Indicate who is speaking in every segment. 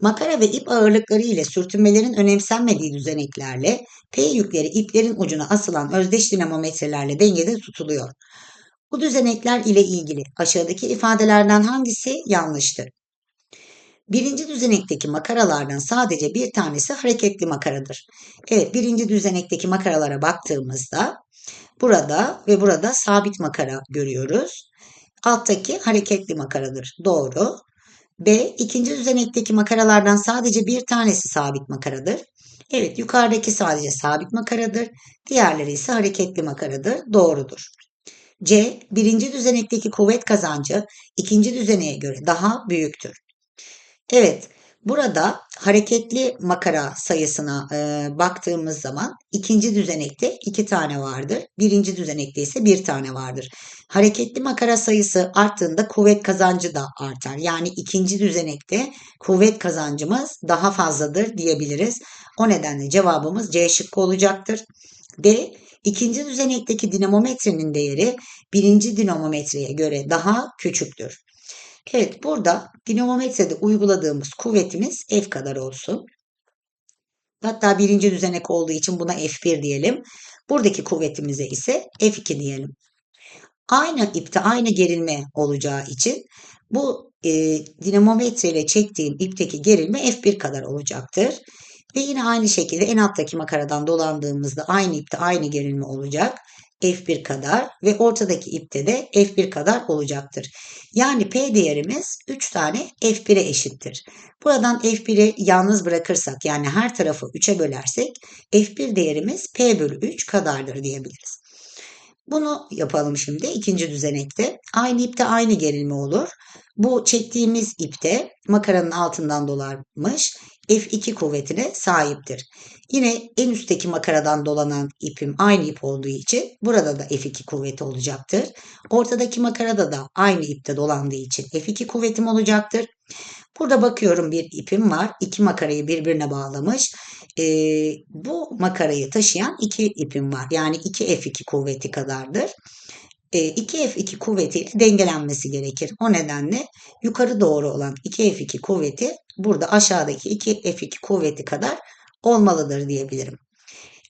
Speaker 1: Makara ve ip ağırlıkları ile sürtünmelerin önemsenmediği düzeneklerle P yükleri iplerin ucuna asılan özdeş dinamometrelerle dengede tutuluyor. Bu düzenekler ile ilgili aşağıdaki ifadelerden hangisi yanlıştır? Birinci düzenekteki makaralardan sadece bir tanesi hareketli makaradır. Evet birinci düzenekteki makaralara baktığımızda burada ve burada sabit makara görüyoruz. Alttaki hareketli makaradır. Doğru. B. ikinci düzenekteki makaralardan sadece bir tanesi sabit makaradır. Evet yukarıdaki sadece sabit makaradır. Diğerleri ise hareketli makaradır. Doğrudur. C. Birinci düzenekteki kuvvet kazancı ikinci düzeneye göre daha büyüktür. Evet, burada hareketli makara sayısına e, baktığımız zaman ikinci düzenekte iki tane vardır. Birinci düzenekte ise bir tane vardır. Hareketli makara sayısı arttığında kuvvet kazancı da artar. Yani ikinci düzenekte kuvvet kazancımız daha fazladır diyebiliriz. O nedenle cevabımız C şıkkı olacaktır. D. İkinci düzenekteki dinamometrenin değeri birinci dinamometreye göre daha küçüktür. Evet burada dinamometrede uyguladığımız kuvvetimiz F kadar olsun. Hatta birinci düzenek olduğu için buna F1 diyelim. Buradaki kuvvetimize ise F2 diyelim. Aynı ipte aynı gerilme olacağı için bu e, dinamometre ile çektiğim ipteki gerilme F1 kadar olacaktır. Ve yine aynı şekilde en alttaki makaradan dolandığımızda aynı ipte aynı gerilme olacak. F1 kadar ve ortadaki ipte de F1 kadar olacaktır. Yani P değerimiz 3 tane F1'e eşittir. Buradan F1'i yalnız bırakırsak yani her tarafı 3'e bölersek F1 değerimiz P bölü 3 kadardır diyebiliriz. Bunu yapalım şimdi ikinci düzenekte. Aynı ipte aynı gerilme olur. Bu çektiğimiz ipte makaranın altından dolanmış F2 kuvvetine sahiptir. Yine en üstteki makaradan dolanan ipim aynı ip olduğu için burada da F2 kuvveti olacaktır. Ortadaki makarada da aynı ipte dolandığı için F2 kuvvetim olacaktır. Burada bakıyorum bir ipim var. İki makarayı birbirine bağlamış. Ee, bu makarayı taşıyan iki ipim var. Yani 2 F2 kuvveti kadardır. 2F2 kuvvetiyle dengelenmesi gerekir. O nedenle yukarı doğru olan 2F2 kuvveti burada aşağıdaki 2F2 kuvveti kadar olmalıdır diyebilirim.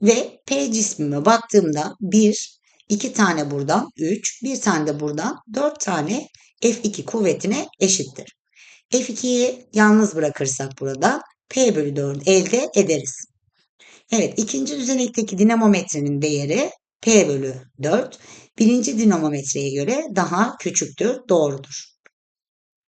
Speaker 1: Ve P cismime baktığımda 1, 2 tane buradan 3, 1 tane de buradan 4 tane F2 kuvvetine eşittir. F2'yi yalnız bırakırsak burada P bölü 4 elde ederiz. Evet ikinci düzenekteki dinamometrenin değeri P bölü 4 birinci dinamometreye göre daha küçüktür, doğrudur.